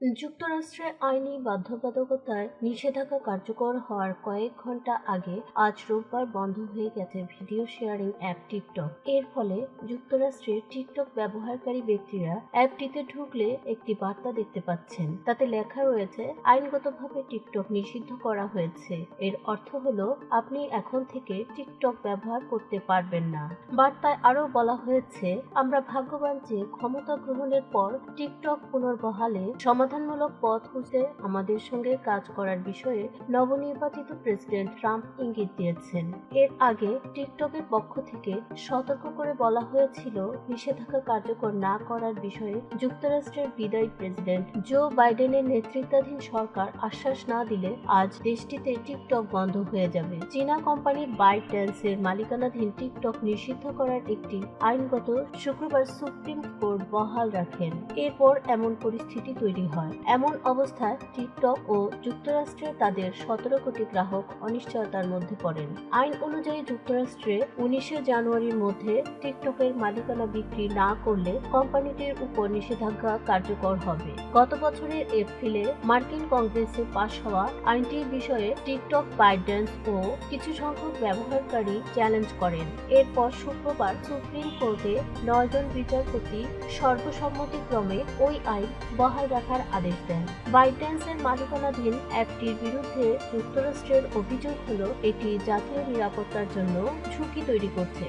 যুক্তরাষ্ট্রে আইনি বাধ্যবাধকতায় নিষেধাজ্ঞা কার্যকর হওয়ার কয়েক ঘণ্টা আগে আজ রোববার বন্ধ হয়ে গেছে ভিডিও শেয়ারিং অ্যাপ টিকটক। এর ফলে যুক্তরাষ্ট্রে টিকটক ব্যবহারকারী ব্যক্তিরা অ্যাপটিতে ঢুকলে একটি বার্তা দেখতে পাচ্ছেন। তাতে লেখা রয়েছে, আইনগতভাবে টিকটক নিষিদ্ধ করা হয়েছে। এর অর্থ হলো, আপনি এখন থেকে টিকটক ব্যবহার করতে পারবেন না। বার্তায় আরও বলা হয়েছে, আমরা ভাগ্যবান যে ক্ষমতা গ্রহণের পর টিকটক পুনর্বহালে সমাধানমূলক পথ খুঁজতে আমাদের সঙ্গে কাজ করার বিষয়ে নবনির্বাচিত প্রেসিডেন্ট ট্রাম্প ইঙ্গিত দিয়েছেন। এর আগে টিকটকের পক্ষ থেকে সতর্ক করে বলা হয়েছিল, নিষেধাজ্ঞা কার্যকর না করার বিষয়ে যুক্তরাষ্ট্রের বিদায়ী প্রেসিডেন্ট জো বাইডেনের নেতৃত্বাধীন সরকার আশ্বাস না দিলে আজ দেশটিতে টিকটক বন্ধ হয়ে যাবে। চীনা কোম্পানি বাইট এর মালিকানাধীন টিকটক নিষিদ্ধ করার একটি আইনগত শুক্রবার সুপ্রিম কোর্ট বহাল রাখেন। এরপর এমন পরিস্থিতি তৈরি হয়। এমন অবস্থায় টিকটক ও যুক্তরাষ্ট্রে তাদের সতেরো কোটি গ্রাহক অনিশ্চয়তার মধ্যে পড়েন। আইন অনুযায়ী যুক্তরাষ্ট্রে উনিশে জানুয়ারির মধ্যে টিকটকের মালিকানা বিক্রি না করলে কোম্পানিটির উপর নিষেধাজ্ঞা কার্যকর হবে। গত বছরের এপ্রিলে মার্কিন কংগ্রেসে পাশ হওয়া আইনটির বিষয়ে টিকটক, বাইডেন্স ও কিছু সংখ্যক ব্যবহারকারী চ্যালেঞ্জ করেন। এরপর শুক্রবার সুপ্রিম কোর্টে নয়জন বিচারপতি সর্বসম্মতিক্রমে ওই আইন বহাল রাখার আদেশ দেন। বাইডেন্সের মালিকানাধীন অ্যাপটির বিরুদ্ধে যুক্তরাষ্ট্রের অভিযোগ হলো, এটি জাতীয় নিরাপত্তার জন্য ঝুঁকি তৈরি করছে।